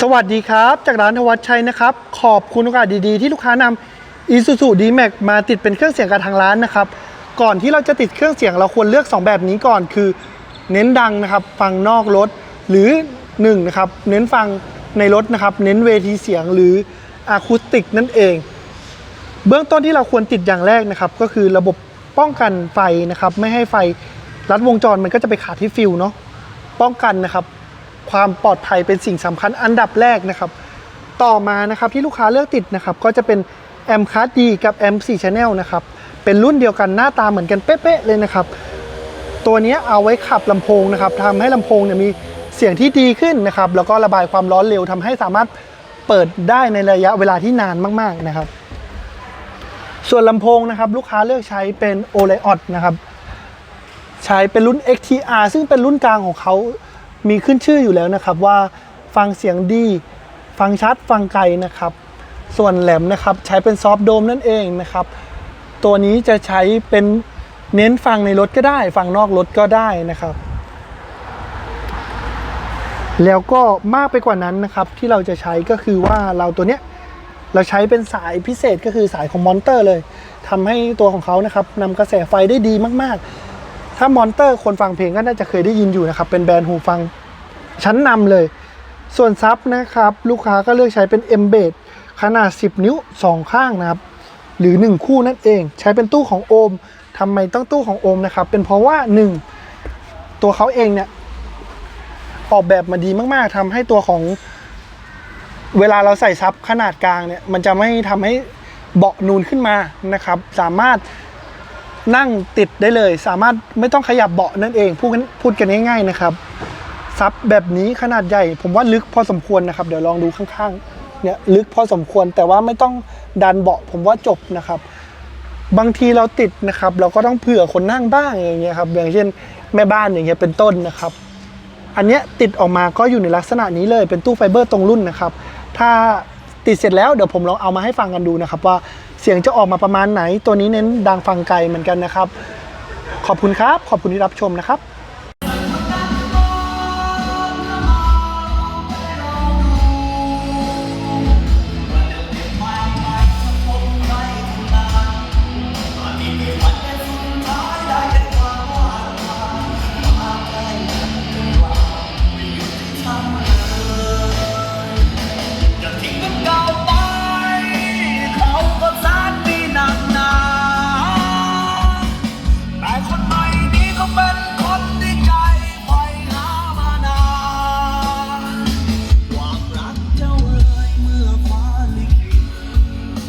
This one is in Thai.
สวัสดีครับ จากร้านทวัชชัยนะครับ ขอบคุณโอกาสดีๆ ที่ลูกค้านำ Isuzu D-Max มาติดเป็นเครื่องเสียงกับทางร้านนะครับ ก่อนที่เราจะติดเครื่องเสียงเราควรเลือก 2 แบบนี้ก่อนคือ เน้นดังนะครับ ฟังนอกรถ หรือ1นะครับเน้นฟังในรถนะครับ เน้นเวทีเสียงหรืออะคูสติกนั่นเอง เบื้องต้นที่เราควรติดอย่างแรกนะครับ ก็คือระบบป้องกันไฟนะครับ ไม่ให้ไฟลัดวงจรมันก็จะไปขาดที่ฟิวเนาะป้องกันนะครับ ความปลอดภัยเป็นสิ่งสำคัญอันดับแรกนะครับ ต่อมานะครับที่ลูกค้าเลือกติดนะครับ ก็จะเป็นแอมคาร์ดีกับแอม4 Channel นะครับ เป็นรุ่นเดียวกันหน้าตาเหมือนกันเป๊ะๆเลยนะครับ ตัวนี้เอาไว้ขับลำโพงนะครับทำให้ลำโพงเนี่ยมีเสียงที่ดีขึ้นนะครับ แล้วก็ระบายความร้อนเร็วทำให้สามารถเปิดได้ในระยะเวลาที่นานมากๆนะครับ ส่วนลำโพงนะครับ ลูกค้าเลือกใช้เป็น o l e o d นะครับ ใช้เป็นรุ่น XTR ซึ่งเป็นรุ่นกลางของเขา มีขึ้นชื่ออยู่แล้วนะครับว่าฟังเสียงดี ฟังชัดฟังไกลนะครับ ส่วนแหลมนะครับใช้เป็นซอฟต์โดมนั่นเองนะครับ ตัวนี้จะใช้เป็นเน้นฟังในรถก็ได้ ฟังนอกรถก็ได้นะครับ แล้วก็มากไปกว่านั้นนะครับที่เราจะใช้ก็คือว่าเราตัวเนี้ยเราใช้เป็นสายพิเศษก็คือสายของมอนเตอร์เลยทำให้ตัวของเขานะครับนำกระแสไฟได้ดีมากๆ ถ้ามอนเตอร์คนฟังเพลงก็น่าจะเคยได้ยินอยู่นะครับ เป็นแบรนด์หูฟังชั้นนำเลย ส่วนซับนะครับ ลูกค้าก็เลือกใช้เป็น m b e d ขนาด 10 นิ้ว 2 ข้างนะครับ หรือ 1 คู่นั่นเอง ใช้เป็นตู้ของโอมทำไมต้องตู้ของโอมนะครับ เป็นเพราะว่า 1 ตัวเขาเองเนี่ยออกแบบมาดีมาก ๆทำให้ตัวของเวลาเราใส่ซับขนาดกลางเนี่ย มันจะไม่ทำให้เบาะนูนขึ้นมานะครับ สามารถ นั่งติดได้เลย สามารถไม่ต้องขยับเบาะนั่นเอง พูดกันพูดกันง่ายๆนะครับซับแบบนี้ขนาดใหญ่ ผมว่าลึกพอสมควรนะครับ เดี๋ยวลองดูข้างๆเนี่ยลึกพอสมควรแต่ว่าไม่ต้องดันเบาะผมว่าจบนะครับ บางทีเราติดนะครับ เราก็ต้องเผื่อคนนั่งบ้างอย่างเงี้ยครับอย่างเช่นแม่บ้านอย่างเงี้ยเป็นต้นนะครับ อันเนี้ยติดออกมาก็อยู่ในลักษณะนี้เลยเป็นตู้ไฟเบอร์ตรงรุ่นนะครับ ถ้าติดเสร็จแล้วเดี๋ยวผมลองเอามาให้ฟังกันดูนะครับว่า สียงจะออกมาประมาณไหน ตัวนี้เน้นดังฟังไกลเหมือนกันนะครับ ขอบคุณครับ ขอบคุณที่รับชมนะครับ